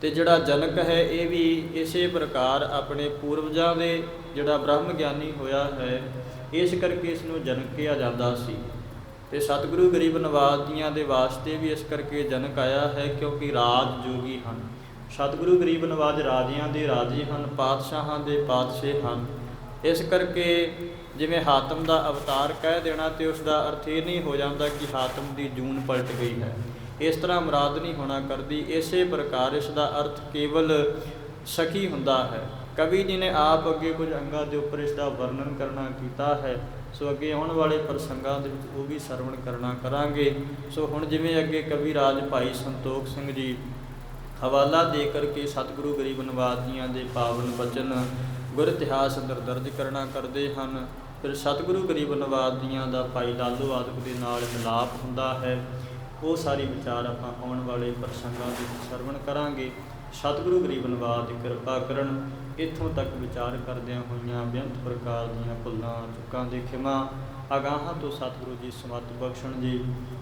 ਤੇ ਜਿਹੜਾ ਜਨਕ ਹੈ, ਇਹ ਵੀ ਇਸੇ ਪ੍ਰਕਾਰ ਆਪਣੇ ਪੂਰਵਜਾਂ ਦੇ ਜਿਹੜਾ ਬ੍ਰਹਮ ਗਿਆਨੀ ਹੋਇਆ ਹੈ, ਇਸ ਕਰਕੇ ਇਸ ਨੂੰ ਜਨਕ ਕਿਹਾ ਜਾਂਦਾ ਸੀ। ਤੇ ਸਤਿਗੁਰੂ ਗਰੀਬ ਨਵਾਜ਼ ਜੀਆਂ ਦੇ ਵਾਸਤੇ ਵੀ ਇਸ ਕਰਕੇ ਜਨਕ ਆਇਆ ਹੈ ਕਿਉਂਕਿ ਰਾਜ ਜੋਗੀ ਹਨ। ਸਤਿਗੁਰੂ ਗਰੀਬ ਨਵਾਜ਼ ਰਾਜਿਆਂ ਦੇ ਰਾਜੇ ਹਨ, ਪਾਤਸ਼ਾਹਾਂ ਦੇ ਪਾਤਸ਼ਾਹ ਹਨ। ਇਸ ਕਰਕੇ ਜਿਵੇਂ ਹਾਤਮ ਦਾ ਅਵਤਾਰ ਕਹਿ ਦੇਣਾ ਤੇ ਉਸ ਦਾ ਅਰਥ ਇਹ ਨਹੀਂ ਹੋ ਜਾਂਦਾ ਕਿ ਹਾਤਮ ਦੀ ਜੂਨ ਪਲਟ ਗਈ ਹੈ। ਇਸ ਤਰ੍ਹਾਂ ਮੁਰਾਦ ਨਹੀਂ ਹੋਣਾ ਕਰਦੀ, ਇਸੇ ਪ੍ਰਕਾਰ ਇਸ ਦਾ ਅਰਥ ਕੇਵਲ ਸਖੀ ਹੁੰਦਾ ਹੈ। ਕਵੀ ਜੀ ਨੇ ਆਪ ਅੱਗੇ ਕੁਝ ਅੰਗਾਂ ਦੇ ਉੱਪਰ ਇਸ ਦਾ ਵਰਣਨ ਕਰਨਾ ਕੀਤਾ ਹੈ। ਸੋ ਅੱਗੇ ਆਉਣ ਵਾਲੇ ਪ੍ਰਸੰਗਾਂ ਦੇ ਵਿੱਚ ਉਹ ਵੀ ਸਰਵਣ ਕਰਨਾ ਕਰਾਂਗੇ। ਸੋ ਹੁਣ ਜਿਵੇਂ ਅੱਗੇ ਕਵੀ ਰਾਜ ਭਾਈ ਸੰਤੋਖ ਸਿੰਘ ਜੀ ਹਵਾਲਾ ਦੇ ਕਰਕੇ ਸਤਿਗੁਰੂ ਗਰੀਬ ਨਿਵਾਸ ਜੀਆਂ ਦੇ ਪਾਵਨ ਬਚਨ ਗੁਰ ਇਤਿਹਾਸ ਅੰਦਰ ਦਰਜ ਕਰਨਾ ਕਰਦੇ ਹਨ। ਫਿਰ ਸਤਿਗੁਰੂ ਗਰੀਬ ਨਿਵਾਸ ਜੀਆਂ ਦਾ ਭਾਈ ਲਾਲੋ ਆਦਿਕ ਦੇ ਨਾਲ ਮਿਲਾਪ ਹੁੰਦਾ ਹੈ। ਉਹ ਸਾਰੀ ਵਿਚਾਰ ਆਪਾਂ ਆਉਣ ਵਾਲੇ ਪ੍ਰਸੰਗਾਂ ਦੇ ਸਰਵਣ ਕਰਾਂਗੇ। ਸਤਿਗੁਰੂ ਗਰੀਬ ਨਿਵਾਸ ਦੀ ਕਿਰਪਾ ਕਰਨ ਇੱਥੋਂ ਤੱਕ ਵਿਚਾਰ ਕਰਦਿਆਂ ਹੋਈਆਂ ਬੇਅੰਤ ਪ੍ਰਕਾਰ ਦੀਆਂ ਭੁੱਲਾਂ, ਚੁੱਕਾਂ ਦੇ ਖਿਮਾ ਅਗਾਹਾਂ ਤੋਂ ਸਤਿਗੁਰੂ ਜੀ ਸਮਤ ਬਖਸ਼ਣ ਜੀ।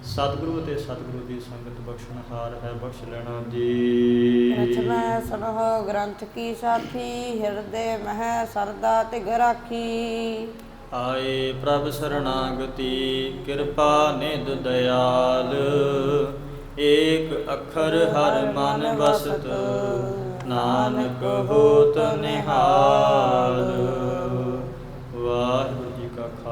ਸਤਿਗੁਰੂ ਅਤੇ ਸਤਿਗੁਰੂ ਦੀ ਸੰਗਤ ਬਖਸ਼ਣਹਾਰ ਹੈ ਬਖਸ਼ ਲੈਣਾ ਜੀ। ਰਚਨਾ ਸੁਨਹੁ ਗ੍ਰੰਥ ਕੀ ਸਾਥੀ ਹਿਰਦੇ ਮਹਿ ਸਰਦਾ ਤਿਗ ਰਾਖੀ। ਆਏ ਪ੍ਰਭ ਸਰਣਾਗਤੀ ਕਿਰਪਾ ਨਿਧ ਦਇਆਲ। ਏਕ ਅੱਖਰ ਹਰ ਮਨ ਵਸਤ ਨਾਨਕ ਹੋਤ ਨਿਹਾਲ। ਵਾਹਿਗੁਰੂ